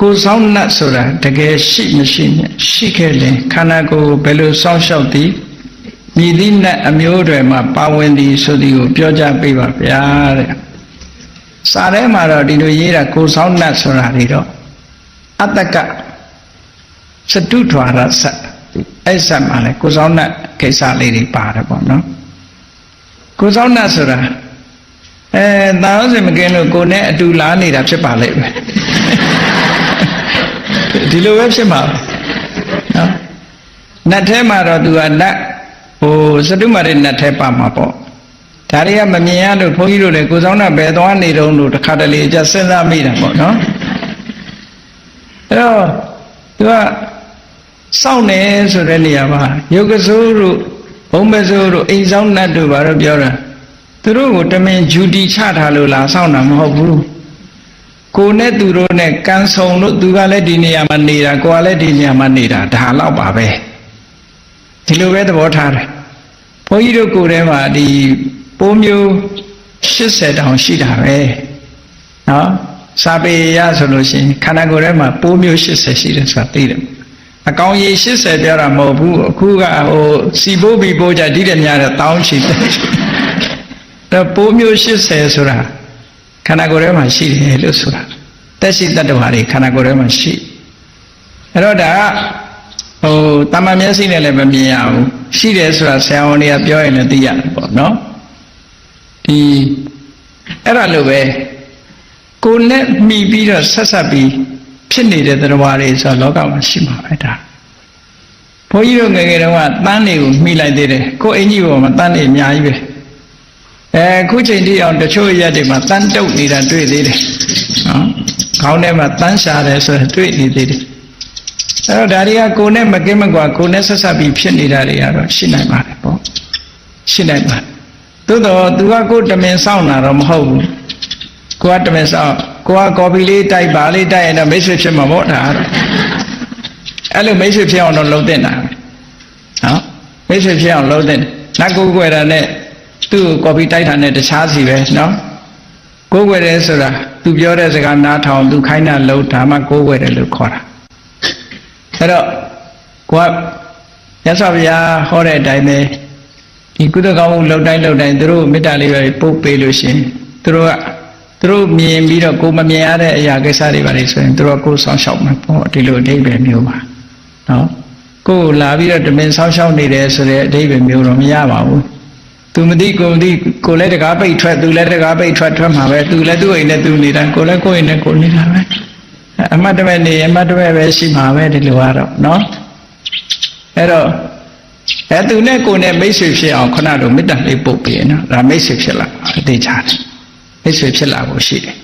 ကိုယ်ဆောင်နှတ်ဆိုတာတကယ်ရှိမရှိနဲ့ရှိခဲ့ရင်ခန္ဓာကိုယ်ဘယ်လိုစောင့်ရှောက်သည်မြည်သည့်နှတ်အမျိုးတွေမှာပါဝင်သည်ဆိုသည်ကိုပြောကြပေးပါဗျာတဲ့စာထဲမှာတော့ဒီလိုရေးတာကိုယ်ဆောင်နှတ်ဆိုတာတွေတော့အတ္တကစတုထွာရဆတ်အဲ့ဆက်မှာလဲကိုယ်ဆောင်နှတ်ကိစ္စလေးတွေပါတယ်ပေါ့နော်ကိုယ်ဆောင်နှတ်ဆိုတာအဲတာဝစင်မကင်းလို့ကိုယ်နဲ့အတူလာနေတာဖြစ်ပါလိမ့်မယ် ဒီလိုပဲဖြစ်မှာနော်နတ်ထဲမှာတော့သူကနတ်ဟိုစတုမာရိနတ်ထဲပါမှာပေါ့ဒါတွေကမမြင်ရလို့ဘုန်းကြီးတို့လည်းကိုယ်ဆောင်တာဘယ်သွားနေတုံးလို့တစ်ခါတလေကြစဉ်းစားမိတာပေါ့နော်အဲ့တော့သူကစောင့်နေဆိုတဲ့နေရာမှာယုတ်ကစိုးတို့ဘုံမစိုးတို့အိမ်ဆောင်နတ်တို့ဘာလို့ပြောတာသူတို့ကိုတမင်ဂျူတီချထားလို့လားစောင့်တာမဟုတ်ဘူး ကိုနဲ့သူတို့နဲ့ကန်းဆုံလို့သူကလည်းဒီနေရာမှာနေတာကိုကလည်းဒီနေရာမှာနေတာဒါတော့ပါပဲဒီလိုပဲသဘောထားတယ်ဘုန်းကြီးတို့ကိုယ်ထဲမှာဒီပိုးမျိုး80တောင်ရှိတာပဲနော်စာပေရဆိုလို့ရှိရင်ခန္ဓာကိုယ်ထဲမှာပိုးမျိုး80ရှိတယ်ဆိုတာသိတယ်အကောင်ရေ80ပြောတာမဟုတ်ဘူးအခုကဟိုစီပိုးဘီပိုးကြဒီတဲ့များတဲ့တောင်းချီတယ်တော့ပိုးမျိုး80ဆိုတာ ခန္ဓာကိုယ်ထဲမှာရှိတယ်လို့ဆိုတာတက်ရှိတတ္တဝါတွေခန္ဓာကိုယ်ထဲမှာရှိအဲ့တော့ဒါကဟိုတမန်မျက်စိနဲ့လည်းမမြင်ရဘူးရှိတယ်ဆိုတာဆရာဝန်တွေကပြောရင်လည်းသိရတယ်ပေါ့နော်ဒီအဲ့ဒါလိုပဲကိုယ်နဲ့မှီပြီးတော့ဆက်ဆက်ပြီးဖြစ်နေတဲ့သတ္တဝါတွေဆိုတော့လောကမှာရှိမှာပဲဒါဘုန်းကြီးတို့ငယ်ငယ်တုန်းကတန်းတွေကိုမှီလိုက်သေးတယ်ကိုယ်အင်ကြီးပေါ်မှာတန်းတွေအများကြီးပဲ အဲခုချိန်ထိအောင်တချို့ရက်တွေမှာတန်းတုပ်နေတာတွေ့သေးတယ်နော်ခေါင်းထဲမှာတန်းရှာတယ်ဆိုတော့တွေ့နေသေးတယ်အဲ့တော့ဒါတွေကကိုယ်နဲ့မကင်းမကွာကိုယ်နဲ့ဆက်ဆက်ပြီးဖြစ်နေတာတွေကတော့ရှိနိုင်ပါတယ်ပေါ့ရှိနိုင်ပါတယ်သို့တော့သူကကိုယ်တမင်စောင့်တာတော့မဟုတ်ဘူးကိုကတမင်စောင့်ကိုကကော်ပီလေးတိုက်ပါလေးတိုက်ရင်တော့မိတ်ဆွေဖြစ်မှာပေါ့ဒါကတော့အဲ့လိုမိတ်ဆွေဖြစ်အောင်တော့လုပ်တင်တာနော်မိတ်ဆွေဖြစ်အောင်လုပ်တင်လက်ကိုကိုယ်တာနဲ့ သူ့ကိုကော်ပီတိုက်တာနဲ့တခြားစီပဲနော်ကိုယ်ွယ်တယ်ဆိုတာသူပြောတဲ့စကားနားထောင်သူခိုင်းတာလုံးဒါမှကိုယ်ွယ်တယ်လို့ခေါ်တာအဲ့တော့ကိုကရသော်ဗျာဟောတဲ့အတိုင်းပဲဒီကုသကောင်းမှုလှုပ်တိုင်းလှုပ်တိုင်းသူတို့မေတ္တာလေးပဲပို့ပေးလို့ရှင်သူတို့ကသူတို့မြင်ပြီးတော့ကိုမမြင်ရတဲ့အရာကိစ္စတွေပါလေဆိုရင်သူတို့ကကိုယ်ဆောင်ရှောက်မှာပေါ့ဒီလိုအဓိပ္ပာယ်မျိုးပါနော်ကိုယ်လာပြီးတော့တမင်ဆောင်ရှောက်နေတယ်ဆိုတဲ့အဓိပ္ပာယ်မျိုးတော့မရပါဘူး သူမသိကိုမသိကိုလည်းတကားပိတ်ထွက်သူလည်းတကားပိတ်ထွက်ထွက်မှာပဲသူလည်းသူ့အိမ်နဲ့သူနေတာကိုလည်းကိုယ့်အိမ်နဲ့ကိုနေတာပဲအမတ်တမဲ့နေအမတ်တမဲ့ပဲရှိမှာပဲဒီလိုကတော့နော်အဲ့တော့အဲသူနဲ့ကိုနဲ့မိတ်ဆွေဖြစ်အောင်ခဏတော့မေတ္တာလေးပုတ်ပေးနော်ဒါမိတ်ဆွေဖြစ်လာအသေးချာတယ်မိတ်ဆွေဖြစ်လာဖို့ရှိတယ်